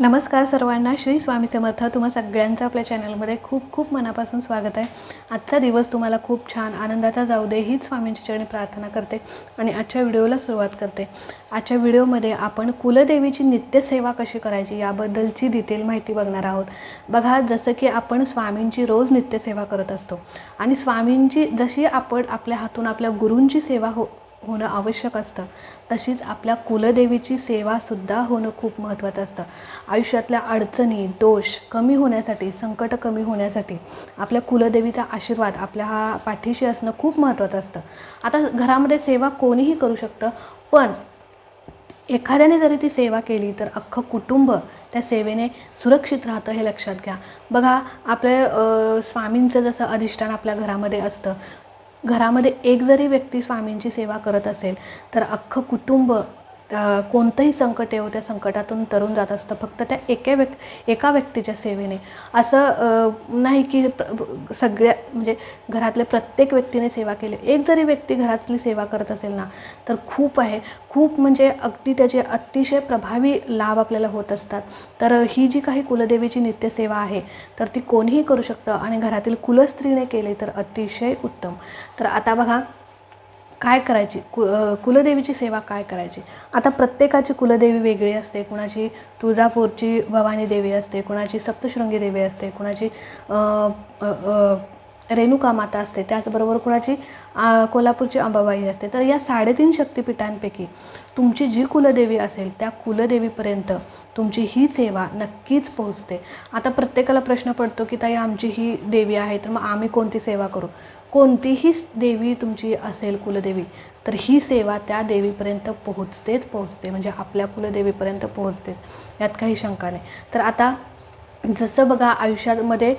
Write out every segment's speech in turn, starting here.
नमस्कार सर्वांना श्री स्वामी समर्थ. तुम्हा सगळ्यांचं आपल्या चॅनलमध्ये खूप खूप मनापासून स्वागत आहे. आजचा दिवस तुम्हाला खूप छान आनंदाचा जाऊ दे हीच स्वामींची चरणी प्रार्थना करते आणि आजच्या व्हिडिओला सुरुवात करते. आजच्या व्हिडिओमध्ये आपण कुलदेवीची नित्यसेवा कशी करायची याबद्दलची डिटेल माहिती बघणार आहोत. बघा जसं की आपण स्वामींची रोज नित्यसेवा करत असतो आणि स्वामींची जशी आपण आपल्या हातून आपल्या गुरूंची सेवा हो होणं आवश्यक असतं. तशीच आपल्या कुलदेवीची सेवासुद्धा होणं खूप महत्त्वाचं असतं. आयुष्यातल्या अडचणी दोष कमी होण्यासाठी संकट कमी होण्यासाठी आपल्या कुलदेवीचा आशीर्वाद आपल्या हा पाठीशी असणं खूप महत्त्वाचं असतं. आता घरामध्ये सेवा कोणीही करू शकतं पण एखाद्याने जरी ती सेवा केली तर अख्खं कुटुंब त्या सेवेने सुरक्षित राहतं हे लक्षात घ्या. बघा आपल्या स्वामींचं जसं अधिष्ठान आपल्या घरामध्ये असतं घरामध्ये एक जरी व्यक्ती स्वामींची सेवा करत असेल तर अख्खं कुटुंब कोणतंही संकट येऊ त्या संकटातून तरून जात असतं. फक्त त्या एका व्यक् एका व्यक्तीच्या सेवेने. असं नाही की सगळ्या म्हणजे घरातल्या प्रत्येक व्यक्तीने सेवा केली. एक जरी व्यक्ती घरातली सेवा करत असेल ना तर खूप आहे. खूप म्हणजे अगदी त्याचे अतिशय प्रभावी लाभ आपल्याला होत असतात. तर ही जी काही कुलदेवीची नित्यसेवा आहे तर ती कोणीही करू शकतं. आणि घरातील कुलस्त्रीने केले तर अतिशय उत्तम. तर आता बघा काय करायची? कु कुलदेवीची सेवा काय करायची? आता प्रत्येकाची कुलदेवी वेगळी असते. कुणाची तुळजापूरची भवानी देवी असते कुणाची सप्तशृंगी देवी असते कुणाची रेणुका माता असते. त्याचबरोबर कुणाची कोल्हापूरची अंबाबाई असते. तर या साडेतीन शक्तिपीठांपैकी तुमची जी कुलदेवी असेल त्या कुलदेवीपर्यंत तुमची ही सेवा नक्कीच पोहोचते. आता प्रत्येकाला प्रश्न पडतो की ताई आमची ही देवी आहे तर मग आम्ही कोणती सेवा करू? कोणतीही देवी तुमची असेल कुलदेवी तर ही सेवा त्या देवीपर्यंत पोहोचतेच पोहोचते म्हणजे आपल्या कुलदेवीपर्यंत पोहोचतेच यात काही शंका नाही. तर आता जसं बघा आयुष्यामध्ये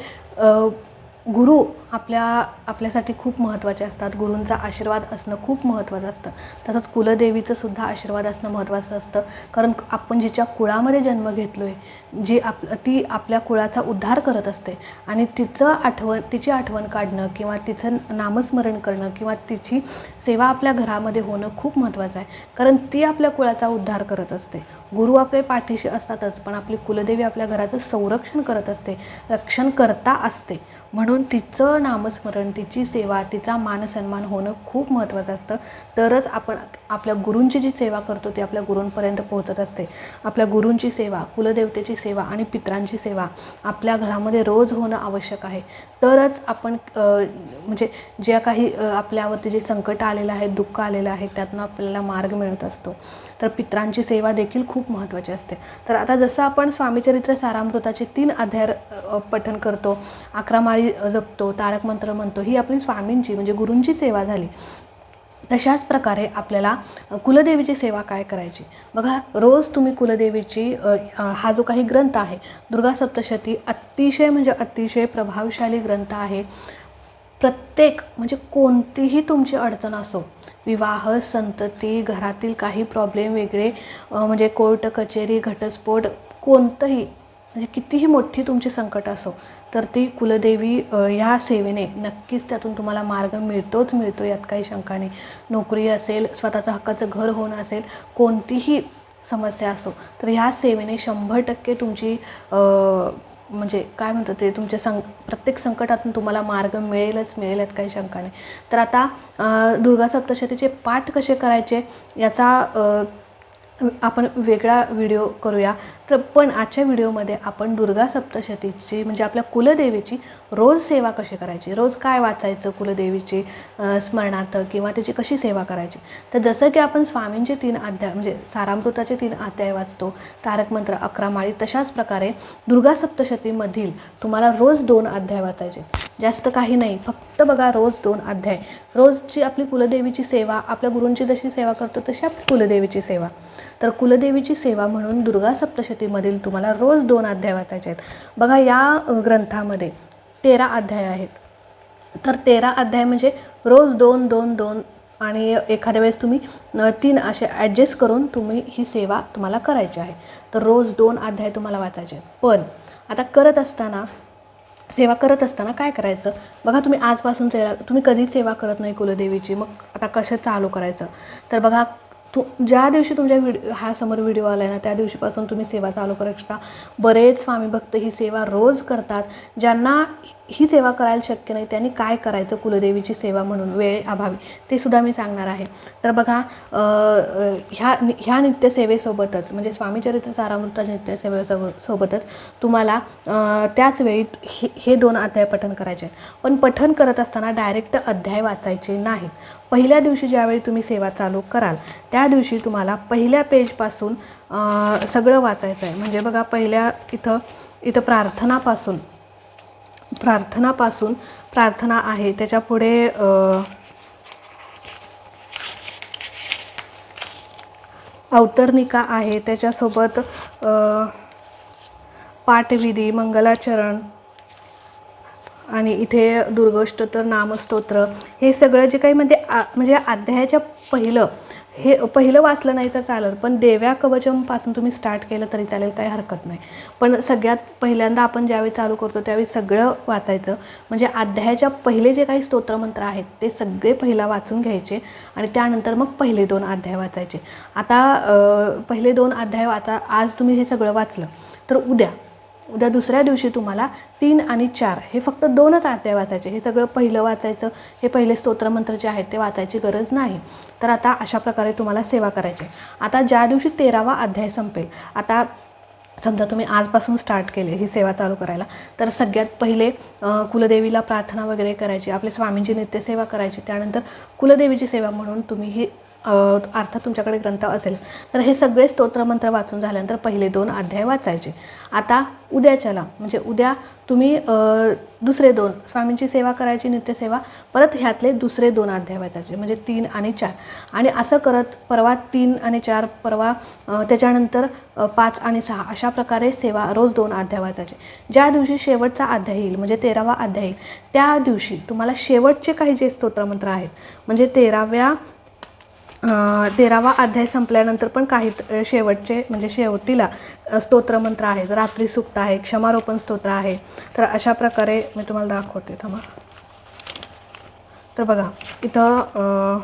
गुरु आपल्या आपल्यासाठी खूप महत्त्वाचे असतात. गुरूंचा आशीर्वाद असणं खूप महत्त्वाचं असतं. तसंच कुलदेवीचं सुद्धा आशीर्वाद असणं महत्त्वाचं असतं. कारण आपण जिच्या कुळामध्ये जन्म घेतलो आहे जी आप ती आपल्या कुळाचा उद्धार करत असते. आणि तिचं आठवण तिची आठवण काढणं किंवा तिचं नामस्मरण करणं किंवा तिची सेवा आपल्या घरामध्ये होणं खूप महत्त्वाचं आहे. कारण ती आपल्या कुळाचा उद्धार करत असते. गुरु आपले पाठीशी असतातच पण आपली कुलदेवी आपल्या घराचं संरक्षण करत असते. रक्षण करता असते. म्हणून तिचं नामस्मरण तिची सेवा तिचा मानसन्मान होणं खूप महत्त्वाचं असतं. तरच आपण आपल्या गुरूंची जी सेवा करतो ती आपल्या गुरूंपर्यंत पोहोचत असते. आपल्या गुरूंची सेवा कुलदेवतेची सेवा आणि पित्रांची सेवा आपल्या घरामध्ये रोज होणं आवश्यक आहे. तरच आपण म्हणजे ज्या काही आपल्यावरती जे संकट आलेलं आहे दुःख आलेलं आहे त्यातनं आपल्याला मार्ग मिळत असतो. तर पित्रांची सेवा देखील खूप महत्त्वाची असते. तर आता जसं आपण स्वामीचरित्र सारामृताचे तीन अध्याय पठण करतो अकरा सकाळी जपतो तारक मंत्र म्हणतो ही आपली स्वामींची म्हणजे गुरूंची सेवा झाली. तशाच प्रकारे आपल्याला कुलदेवीची सेवा काय करायची? बघा रोज तुम्ही कुलदेवीची हा जो काही ग्रंथ आहे दुर्गा सप्तशती अतिशय म्हणजे अतिशय प्रभावशाली ग्रंथ आहे. प्रत्येक म्हणजे कोणतीही तुमची अडचण असो विवाह संतती घरातील काही प्रॉब्लेम वेगळे म्हणजे कोर्ट कचेरी घटस्फोट कोणतंही म्हणजे कितीही मोठी तुमची संकट असो तर ती कुलदेवी ह्या सेवेने नक्कीच त्यातून तुम्हाला मार्ग मिळतोच मिळतो यात काही शंका नाही. नोकरी असेल स्वतःचं हक्काचं घर होणं असेल कोणतीही समस्या असो तर ह्या सेवेने शंभर टक्के तुमची म्हणजे काय म्हणतात ते तुमच्या सं प्रत्येक संकटातून तुम्हाला मार्ग मिळेलच मिळेल यात काही शंका नाही. तर आता दुर्गा सप्तशतीचे पाठ कसे करायचे याचा आपण वेगळा व्हिडिओ करूया. तर पण आजच्या व्हिडिओमध्ये आपण दुर्गा सप्तशतीची म्हणजे आपल्या कुलदेवीची रोज सेवा कशी करायची? रोज काय वाचायचं कुलदेवीची स्मरणार्थ किंवा त्याची कशी सेवा करायची? तर जसं की आपण स्वामींचे तीन अध्याय म्हणजे सारामृताचे तीन अध्याय वाचतो तारक मंत्र अकरा माळी तशाच प्रकारे दुर्गा सप्तशतीमधील तुम्हाला रोज दोन अध्याय वाचायचे. जास्त काही नाही फक्त बघा रोज दोन अध्याय. रोजची आपली कुलदेवीची सेवा आपल्या गुरूंची जशी सेवा करतो तशी आपली कुलदेवीची सेवा. तर कुलदेवीची सेवा म्हणून दुर्गा सप्तशतीमधील तुम्हाला रोज दोन अध्याय वाचायचे आहेत. बघा या ग्रंथामध्ये तेरा अध्याय आहेत. तर तेरा अध्याय म्हणजे रोज दोन दोन दोन आणि एखाद्या वेळेस तुम्ही तीन असे ॲडजस्ट करून तुम्ही ही सेवा तुम्हाला करायची आहे. तर रोज दोन अध्याय तुम्हाला वाचायचे आहेत. पण आता करत असताना सेवा करत असताना काय करायचं? बघा तुम्ही आजपासून सेवा तुम्ही कधीच सेवा करत नाही कुलदेवीची. मग आता कसं चालू करायचं? तर बघा तू ज्या दिवशी तुमच्या व्हिडिओ हा समोर व्हिडिओ आला आहे ना त्या दिवशीपासून तुम्ही सेवा चालू करू शकता. बरेच स्वामी भक्त ही सेवा रोज करतात. ज्यांना ही सेवा करायला शक्य नाही. त्यांनी काय करायचं? कुलदेवीची सेवा म्हणून वेळ अभावी. ते सुद्धा मी सांगणार आहे. तर बघा ह्या नि- ह्या नित्यसेवेसोबतच म्हणजे स्वामीचरित्र सारामृताच्या नित्यसेवेसोब सोबतच तुम्हाला त्याच वेळी हे हे दोन अध्याय पठन करायचे आहेत. पण पठन करत असताना डायरेक्ट अध्याय वाचायचे नाहीत. पहिल्या दिवशी ज्यावेळी तुम्ही सेवा चालू कराल त्या दिवशी तुम्हाला पहिल्या पेजपासून सगळं वाचायचं आहे. म्हणजे बघा पहिल्या इथं इथं प्रार्थनापासून प्रार्थनापासून प्रार्थना आहे. त्याच्यापुढे अवतरणिका आहे. त्याच्यासोबत पाठविधी मंगलाचरण आणि इथे दुर्गोष्टोत्तर नामस्तोत्र. हे सगळं जे काही म्हणजे आ- म्हणजे अध्यायाच्या पहिलं हे पहिलं वाचलं नाही तर चालेल पण देव्या कवचमपासून तुम्ही स्टार्ट केलं तरी चालेल काही हरकत नाही. पण सगळ्यात पहिल्यांदा आपण ज्यावेळी चालू करतो त्यावेळी सगळं वाचायचं. म्हणजे अध्यायाच्या पहिले जे काही स्तोत्रमंत्र आहेत ते सगळे पहिला वाचून घ्यायचे आणि त्यानंतर मग पहिले दोन अध्याय वाचायचे. आता पहिले दोन अध्याय आता आज तुम्ही हे सगळं वाचलं तर उद्या उद्या दुसऱ्या दिवशी तुम्हाला तीन आणि चार हे फक्त दोनच अध्याय वाचायचे हे सगळं पहिलं वाचायचं हे पहिले स्तोत्रमंत्र जे आहेत ते वाचायची गरज नाही तर आता अशा प्रकारे तुम्हाला सेवा करायची आहे. आता ज्या दिवशी तेरावा अध्याय संपेल आता समजा तुम्ही आजपासून स्टार्ट केले ही सेवा चालू करायला तर सगळ्यात पहिले कुलदेवीला प्रार्थना वगैरे करायची आपले स्वामींची नित्यसेवा करायची त्यानंतर कुलदेवीची सेवा म्हणून तुम्ही ही अर्थात तुमच्याकडे ग्रंथ असेल तर हे सगळे स्तोत्रमंत्र वाचून झाल्यानंतर पहिले दोन अध्याय वाचायचे. आता उद्याच्याला म्हणजे उद्या तुम्ही दुसरे दोन स्वामींची सेवा करायची नित्यसेवा परत ह्यातले दुसरे दोन अध्याय वाचायचे म्हणजे तीन आणि चार. आणि असं करत परवा तीन आणि चार परवा त्याच्यानंतर पाच आणि सहा अशा प्रकारे सेवा रोज दोन अध्याय वाचायचे. ज्या दिवशी शेवटचा अध्याय येईल म्हणजे तेरावा अध्याय येईल त्या दिवशी तुम्हाला शेवटचे काही जे स्तोत्रमंत्र आहेत म्हणजे तेराव्या तेरावा अध्याय संपल्यानंतर पण काही शेवटचे म्हणजे शेवटीला स्तोत्रमंत्र आहेत रात्री सुक्त आहे क्षमारोपण स्तोत्र आहे. तर अशा प्रकारे मी तुम्हाला दाखवते. थांबा. तर बघा इथं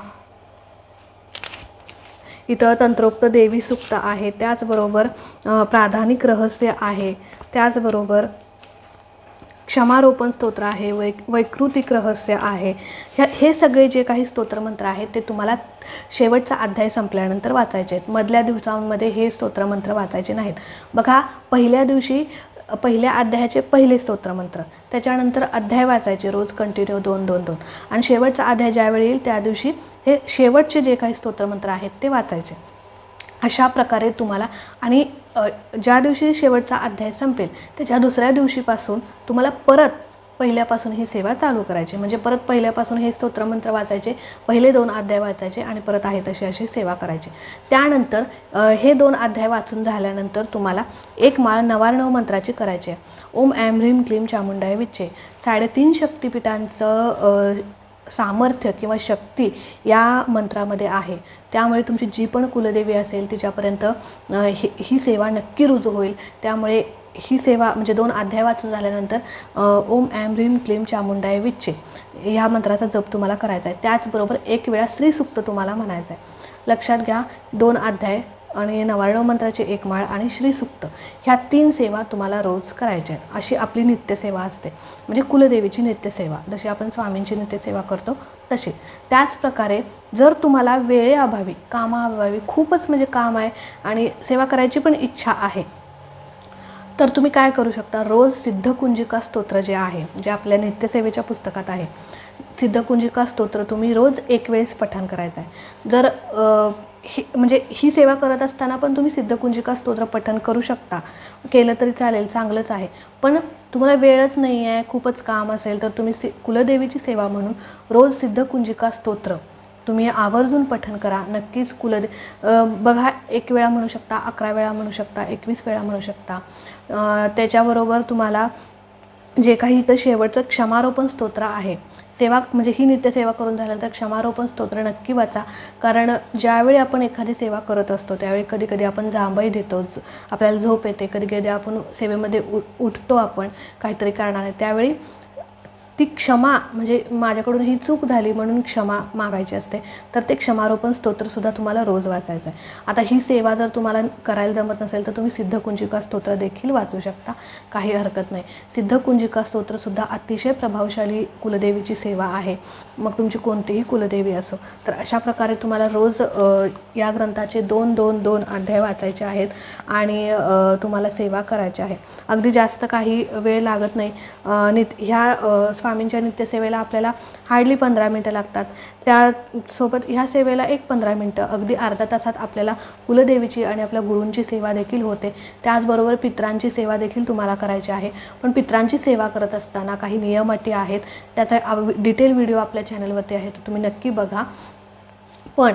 इथं तंत्रोक्त देवी सुक्त आहे. त्याचबरोबर प्राधानिक रहस्य आहे. त्याचबरोबर क्षमारोपण स्तोत्र आहे वै वैकृतिक रहस्य आहे. ह्या हे सगळे जे काही स्तोत्रमंत्र आहेत ते तुम्हाला शेवटचा अध्याय संपल्यानंतर वाचायचे आहेत. मधल्या दिवसांमध्ये हे स्तोत्रमंत्र वाचायचे नाहीत. बघा पहिल्या दिवशी पहिल्या अध्यायाचे पहिले स्तोत्रमंत्र. त्याच्यानंतर अध्याय वाचायचे रोज कंटिन्यू दोन दोन दोन. आणि शेवटचा अध्याय ज्यावेळी येईल त्या दिवशी हे शेवटचे जे काही स्तोत्रमंत्र आहेत ते वाचायचे. अशा प्रकारे तुम्हाला आणि ज्या दिवशी शेवटचा अध्याय संपेल त्याच्या दुसऱ्या दिवशीपासून तुम्हाला परत पहिल्यापासून ही सेवा चालू करायची. म्हणजे परत पहिल्यापासून हे स्तोत्रमंत्र वाचायचे पहिले दोन अध्याय वाचायचे आणि परत आहे तशी अशी सेवा करायची. त्यानंतर हे दोन अध्याय वाचून झाल्यानंतर तुम्हाला एक माळ नवार्णव मंत्राची करायची आहे. ओम ॲम ह्रीम क्लीम चामुंडाय विच्चे. साडेतीन शक्तिपीठांचं सामर्थ्य किंवा शक्ती या मंत्रामध्ये आहे. त्यामुळे तुमची जी पण कुलदेवी असेल तिच्यापर्यंत ही ही सेवा नक्की रुजू होईल. त्यामुळे ही सेवा म्हणजे दोन अध्याय वाचून झाल्यानंतर ओम ॲम ह्रीम क्लीम चामुंडाय विच्चे ह्या मंत्राचा जप तुम्हाला करायचा आहे. त्याचबरोबर एक वेळा श्रीसुक्त तुम्हाला म्हणायचं आहे. लक्षात घ्या दोन अध्याय आणि नवार्णव मंत्राचे एक माळ आणि श्रीसुक्त ह्या तीन सेवा तुम्हाला रोज करायच्या आहेत. अशी आपली नित्यसेवा असते. म्हणजे कुलदेवीची नित्यसेवा. जशी आपण स्वामींची नित्यसेवा करतो तशी. त्याचप्रकारे जर तुम्हाला वेळेअभावी कामाअभावी खूपच म्हणजे काम आहे आणि सेवा करायची पण इच्छा आहे तर तुम्ही काय करू शकता? रोज सिद्धकुंजिका स्तोत्र जे आहे जे आपल्या नित्यसेवेच्या पुस्तकात आहे सिद्धकुंजिका स्तोत्र तुम्ही रोज एक वेळेस पठण करायचं आहे. जर ही म्हणजे ही सेवा करत असताना पण तुम्ही सिद्धकुंजिका स्तोत्र पठण करू शकता. केलं तरी चालेल चांगलंच आहे. पण तुम्हाला वेळच नाही आहे खूपच काम असेल तर तुम्ही सि कुलदेवीची सेवा म्हणून रोज सिद्धकुंजिका स्तोत्र तुम्ही आवर्जून पठण करा. नक्कीच कुलदे बघा एक वेळा म्हणू शकता अकरा वेळा म्हणू शकता एकवीस वेळा म्हणू शकता. त्याच्याबरोबर तुम्हाला जे काही इथं शेवटचं क्षमारोपण स्तोत्र आहे सेवा म्हणजे ही नित्यसेवा करून झाल्यानंतर क्षमारोपण स्तोत्र नक्की वाचा. कारण ज्यावेळी आपण एखादी सेवा करत असतो त्यावेळी कधी कधी आपण जांभई देतो आपल्याला झोप येते कधी कधी आपण सेवेमध्ये उ उठतो आपण काहीतरी कारणाने. त्यावेळी ती क्षमा म्हणजे माझ्याकडून ही चूक झाली म्हणून क्षमा मागायची असते तर ते क्षमारोपण स्तोत्रसुद्धा तुम्हाला रोज वाचायचं आहे. आता ही सेवा जर तुम्हाला करायला जमत नसेल तर तुम्ही सिद्धकुंजिका स्तोत्र देखील वाचू शकता. काही हरकत नाही. सिद्धकुंजिका स्तोत्रसुद्धा अतिशय प्रभावशाली कुलदेवीची सेवा आहे. मग तुमची कोणतीही कुलदेवी असो तर अशा प्रकारे तुम्हाला रोज या ग्रंथाचे दोन दोन दोन अध्याय वाचायचे आहेत आणि तुम्हाला सेवा करायची आहे. अगदी जास्त काही वेळ लागत नाही. नित ह्या स्वामींच्या नित्यसेवेला आपल्याला हार्डली पंधरा मिनटं लागतात. त्यासोबत ह्या सेवेला एक पंधरा मिनटं अगदी अर्धा तासात आपल्याला कुलदेवीची आणि आपल्या गुरूंची सेवा देखील होते. त्याचबरोबर पित्रांची सेवा देखील तुम्हाला करायची आहे. पण पित्रांची सेवा करत असताना काही नियम अटी आहेत. त्याचा आव- डिटेल व्हिडिओ आपल्या चॅनलवरती आहे तो तुम्ही नक्की बघा. पण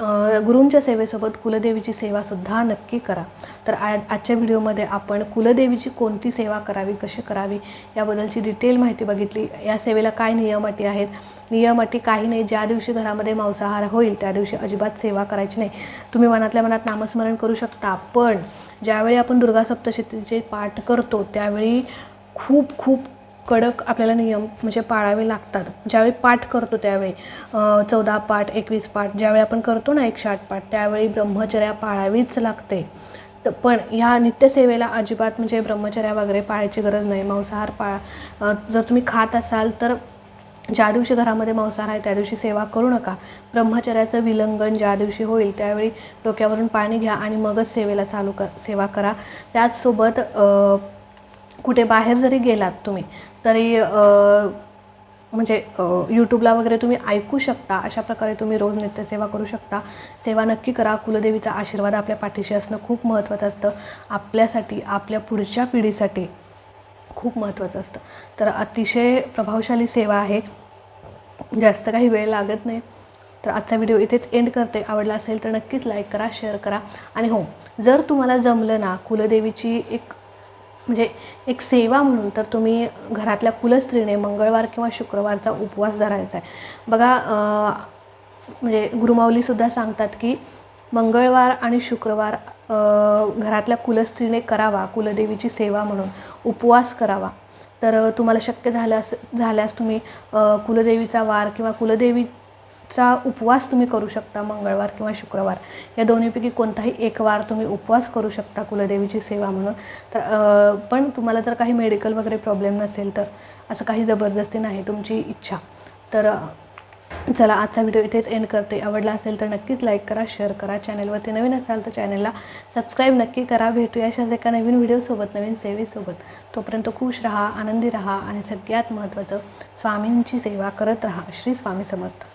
गुरूंच्या सेवेसोबत कुलदेवीची सेवासुद्धा नक्की करा. तर आज आजच्या व्हिडिओमध्ये आपण कुलदेवीची कोणती सेवा करावी कशी करावी याबद्दलची डिटेल माहिती बघितली. या सेवेला काय नियम अटी आहेत? नियम अटी काही नाही. ज्या दिवशी घरामध्ये मांसाहार होईल त्या दिवशी अजिबात सेवा करायची नाही. तुम्ही मनातल्या मनात नामस्मरण करू शकता. पण ज्यावेळी आपण दुर्गा सप्तशतीचे पाठ करतो त्यावेळी खूप खूप कडक आपल्याला नियम म्हणजे पाळावे लागतात. ज्यावेळी पाठ करतो त्यावेळी चौदा पाठ एकवीस पाठ ज्यावेळी आपण करतो ना एकशे आठ पाठ त्यावेळी ब्रह्मचर्या पाळावीच लागते. तर पण ह्या नित्यसेवेला अजिबात म्हणजे ब्रह्मचर्या वगैरे पाळायची गरज नाही. मांसाहार पाळा जर तुम्ही खात असाल तर ज्या दिवशी घरामध्ये मांसाहार आहे त्या दिवशी सेवा करू नका. ब्रह्मचर्याचं विलंघन ज्या दिवशी होईल त्यावेळी डोक्यावरून पाणी घ्या आणि मगच सेवेला चालू कर सेवा करा. त्याचसोबत कुठे बाहेर जरी गेलात तुम्ही तरी म्हणजे यूट्यूबला वगैरे तुम्ही ऐकू शकता अशा प्रकारे तुम्ही रोज नित्यसेवा करू शकता. सेवा नक्की करा. कुलदेवीचा आशीर्वाद आपल्या पाठीशी असणं खूप महत्त्वाचं असतं. आपल्यासाठी आपल्या पुढच्या पिढीसाठी खूप महत्त्वाचं असतं. तर अतिशय प्रभावशाली सेवा आहे. जास्त काही वेळ लागत नाही. तर आजचा व्हिडिओ इथेच एंड करते. आवडला असेल तर नक्कीच लाईक करा शेअर करा. आणि हो जर तुम्हाला जमलं ना कुलदेवीची एक म्हणजे एक सेवा म्हणून तर तुम्ही घरातल्या कुलस्त्रीने मंगळवार किंवा शुक्रवारचा उपवास धरायचा आहे. बघा म्हणजे गुरुमाऊलीसुद्धा सांगतात की मंगळवार आणि शुक्रवार घरातल्या कुलस्त्रीने करावा कुलदेवीची सेवा म्हणून उपवास करावा. तर तुम्हाला शक्य झाल्यास झाल्यास तुम्ही कुलदेवीचा वार किंवा कुलदेवी चा उपवास तुम्ही करू शकता मंगळवार किंवा शुक्रवार. या दोन्हीपैकी कोणताही एक वार तुम्ही उपवास करू शकता कुलदेवीची सेवा म्हणून. तर पण तुम्हाला जर काही मेडिकल वगैरे प्रॉब्लेम नसेल तर असं काही जबरदस्ती नाही तुमची इच्छा. तर चला आजचा व्हिडिओ इथेच एंड करते. आवडला असेल तर नक्कीच लाईक करा शेअर करा. चॅनलवरती नवीन असाल तर चॅनलला सबस्क्राईब नक्की करा. भेटूया अशाच एका नवीन व्हिडिओसोबत नवीन सेवेसोबत. तोपर्यंत खुश राहा आनंदी राहा आणि सगळ्यात महत्त्वाचं स्वामींची सेवा करत राहा. श्री स्वामी समर्थ.